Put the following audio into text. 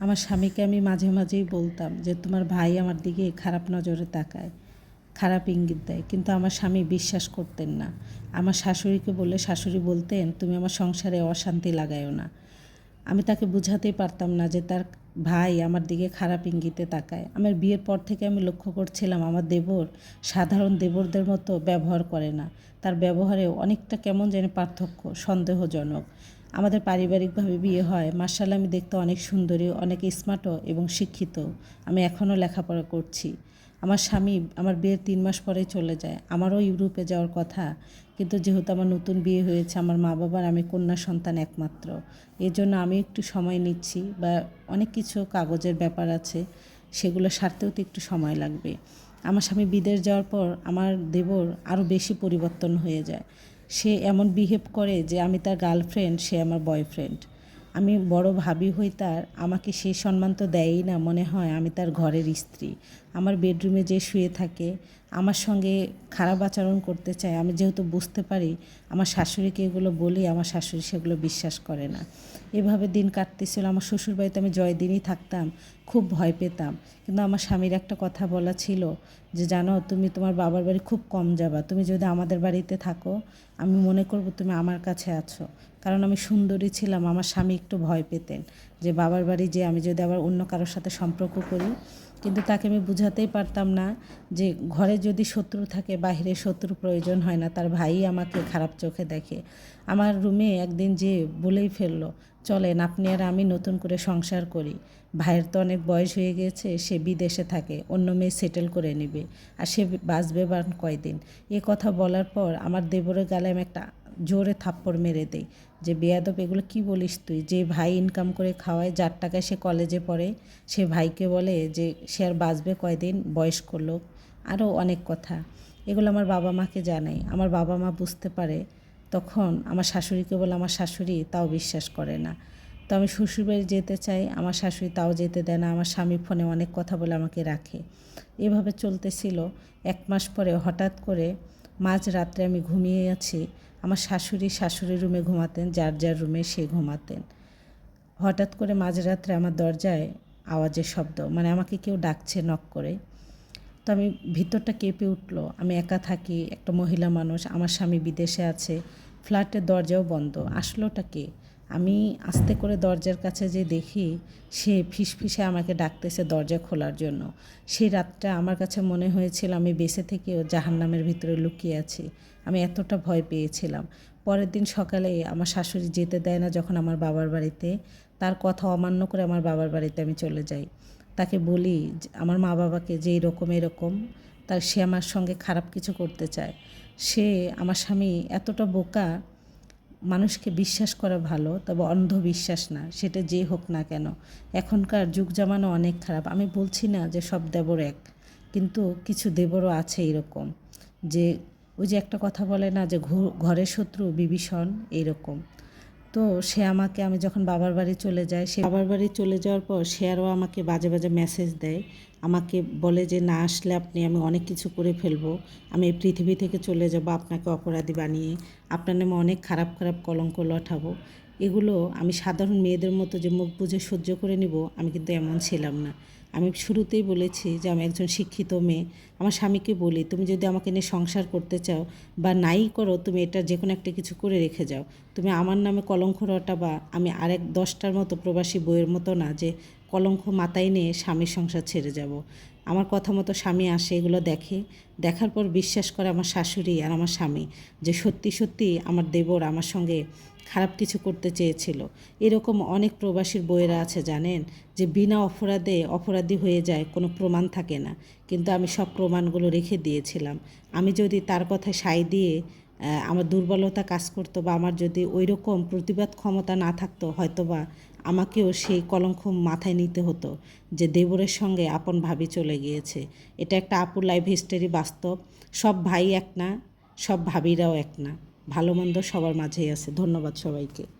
আমার স্বামীকে আমি মাঝে মাঝেই বলতাম যে, তোমার ভাই আমার দিকে খারাপ নজরে তাকায়, খারাপ ইঙ্গিত দেয়। কিন্তু আমার স্বামী বিশ্বাস করতেন না। আমার শাশুড়িকে বলে, শাশুড়ি বলতেন, তুমি আমার সংসারে অশান্তি লাগায়ও না। আমি তাকে বুঝাতেই পারতাম না যে, তার ভাই, আমার দিকে খারাপ ইঙ্গিতে তাকায়। আমার বিয়ের পর থেকে আমি লক্ষ্য করছিলাম, আমার দেবর সাধারণ দেবরদের মতো ব্যবহার করে না। তার ব্যবহারে অনেকটা কেমন যেন পার্থক্য, সন্দেহজনক। আমাদের পারিবারিকভাবে বিয়ে হয়। মার্শাল আমি দেখতে অনেক সুন্দরী, অনেক স্মার্টও এবং শিক্ষিত। আমি এখনও লেখাপড়া করছি। আমার স্বামী আমার বিয়ের তিন মাস পরেই চলে যায়। আমারও ইউরোপে যাওয়ার কথা, কিন্তু যেহেতু আমার নতুন বিয়ে হয়েছে, আমার মা বাবার আমি কন্যা সন্তান একমাত্র। এর জন্য আমি একটু সময় নিচ্ছি বা অনেক কিছু কাগজের ব্যাপার আছে, সেগুলো সারতেও তো একটু সময় লাগবে। আমার স্বামী বিদেশ যাওয়ার পর আমার দেবর আরও বেশি পরিবর্তন হয়ে যায়। সে এমন বিহেভ করে যে আমি তার গার্লফ্রেন্ড সে আমার বয়ফ্রেন্ড আমি বড় ভাবি হই তার আমাকে সেই সম্মান তো দেয়ই না মনে হয় আমি তার ঘরের স্ত্রী। আমার বেডরুমে যে শুয়ে থাকে, আমার সঙ্গে খারাপ আচরণ করতে চায়, আমি যেহেতু বুঝতে পারি আমার শাশুড়িকে এগুলো বলি, আমার শাশুড়ি সেগুলো বিশ্বাস করে না। এভাবে দিন কাটতেছিল, আমার শ্বশুরবাড়িতে আমি জয়দিনই থাকতাম, খুব ভয় পেতাম। কিন্তু আমার স্বামীর একটা কথা বলা ছিল যে, জানো, তুমি তোমার বাবার বাড়ি খুব কম যাবা, তুমি যদি আমাদের বাড়িতে থাকো, আমি মনে করব তুমি আমার কাছে আছো। কারণ আমি সুন্দরী ছিলাম, আমার স্বামী একটু ভয় পেতেন যে বাবার বাড়ি যে আমি যদি আবার অন্য কারোর সাথে সম্পর্ক করি। কিন্তু তাকে আমি বুঝাতেই পারতাম না যে ঘরে যদি শত্রু থাকে বাইরে শত্রু প্রয়োজন হয় না, তার ভাই আমাকে খারাপ চোখে দেখে। আমার রুমে একদিন যে বলেই ফেলল, চলেন, আপনি আর আমি নতুন করে সংসার করি। ভাইয়ের তো অনেক বয়স হয়ে গেছে, সে বিদেশে থাকে, অন্য মেয়ে সেটেল করে নেবে, আর সে বাঁচবে বা কয়দিন? এ কথা বলার পর আমার দেবরের গালে আমি একটা জোরে থাপ্পড় মেরে দেয়। যে বেয়াদব, এগুলো কি বলিস তুই? যে ভাই ইনকাম করে খাওয়ায়, যার টাকায় সে কলেজে পড়ে, সে ভাইকে বলে যে সে আর বাঁচবে কয়দিন? বয়স্ক লোক। আরও অনেক কথা। এগুলো আমার বাবা মাকে জানাই আমার বাবা মা বুঝতে পারে, তখন আমার শাশুড়িকে বলে, আমার শাশুড়ি তাও বিশ্বাস করে না। তো আমি শ্বশুরবাড়ি যেতে চাই, আমার শাশুড়ি তাও যেতে দেয় না, আমার স্বামী ফোনে অনেক কথা বলে আমাকে রাখে। এভাবে চলতেছিল। এক মাস পরে হঠাৎ করে মাঝ রাত্রে আমি ঘুমিয়ে আছি। আমার শাশুড়ি শাশুড়ির রুমে ঘুমাতেন, যার যার রুমে সে ঘুমাতেন। হঠাৎ করে মাঝরাত্রে আমার দরজায় আওয়াজের শব্দ মানে আমাকে কেউ ডাকছে নক করে। তো আমি ভিতরটা কেঁপে উঠল, আমি একা থাকি, একটা মহিলা মানুষ, আমার স্বামী বিদেশে আছে, ফ্ল্যাটের দরজাও বন্ধ, আসলোটা কে? আমি আস্তে করে দরজার কাছে যে দেখি, সে ফিসফিসে আমাকে ডাকতেছে দরজা খোলার জন্য। সেই রাতটা আমার কাছে মনে হয়েছিল আমি বেঁচে থেকেও জাহান্নামের ভিতরে লুকিয়ে আছি। আমি এতটা ভয় পেয়েছিলাম। পরের দিন সকালে আমার শাশুড়ি যেতে দেয় না যখন আমার বাবার বাড়িতে। তার কথা অমান্য করে আমার বাবার বাড়িতে আমি চলে যাই। তাকে বলি আমার মা বাবাকে যে এরকম এরকম তার সে আমার সঙ্গে খারাপ কিছু করতে চায়। সে আমার স্বামী এতটা বোকা মানুষকে বিশ্বাস করা ভালো, তবে অন্ধবিশ্বাস না, সেটা যে হোক না কেন। এখনকার যুগ জামানো অনেক খারাপ। আমি বলছি না যে সব দেবর এক, কিন্তু কিছু দেবরও আছে এরকম। যে ওই যে একটা কথা বলে না যে ঘরের শত্রু বিভীষণ এইরকম তো সে আমাকে, আমি যখন বাবার বাড়ি চলে যাই, সে বাবার বাড়ি চলে যাওয়ার পর সে আরও আমাকে বাজে বাজে মেসেজ দেয়। আমাকে বলে যে, না আসলে আপনি, আমি অনেক কিছু করে ফেলব। আমি এই পৃথিবী থেকে চলে যাব, আপনাকে অপরাধী বানিয়ে। আপনার নামে অনেক খারাপ খারাপ কলঙ্ক লঠাবো এগুলো আমি সাধারণ মেয়েদের মতো যে মুখ বুঝে সহ্য করে নিব, আমি কিন্তু এমন ছিলাম না। আমি শুরুতেই বলেছি যে আমি একজন শিক্ষিত মেয়ে। আমার স্বামীকে বলি, তুমি যদি আমাকে নিয়ে সংসার করতে চাও বা নাই করো, তুমি এটা যে কোনো একটা কিছু করে রেখে যাও। তুমি আমার নামে কলঙ্ক রটা বা আমি আরেক দশটার মতো প্রবাসী বইয়ের মতো না যে কলঙ্ক মাথায় নিয়ে স্বামীর সংসার ছেড়ে যাব। আমার কথা মতো স্বামী আসে, এগুলো দেখে। দেখার পর বিশ্বাস করে আমার শাশুড়ি আর আমার স্বামী যে সত্যি সত্যি আমার দেবর আমার সঙ্গে খারাপ কিছু করতে চেয়েছিল। এরকম অনেক প্রবাসীর বইয়েরা আছে জানেন, যে বিনা অপরাধে অপরাধী হয়ে যায়, কোনো প্রমাণ থাকে না। কিন্তু আমি সব প্রমাণগুলো রেখে দিয়েছিলাম। আমি যদি তার কথায় সাই দিয়ে আমার দুর্বলতা কাজ করতো বা আমার যদি ওই রকম প্রতিবাদ ক্ষমতা না থাকতো হয়তো বা আমাকেও সেই কলঙ্ক মাথায় নিতে হতো যে দেবরের সঙ্গে আপন ভাবি চলে গিয়েছে। এটা একটা আপুর লাইফ হিস্টোরি বাস্তব। সব ভাই এক না, সব ভাবিরাও এক না। ভালো মন্দ সবার মাঝেই আছে। ধন্যবাদ সবাইকে।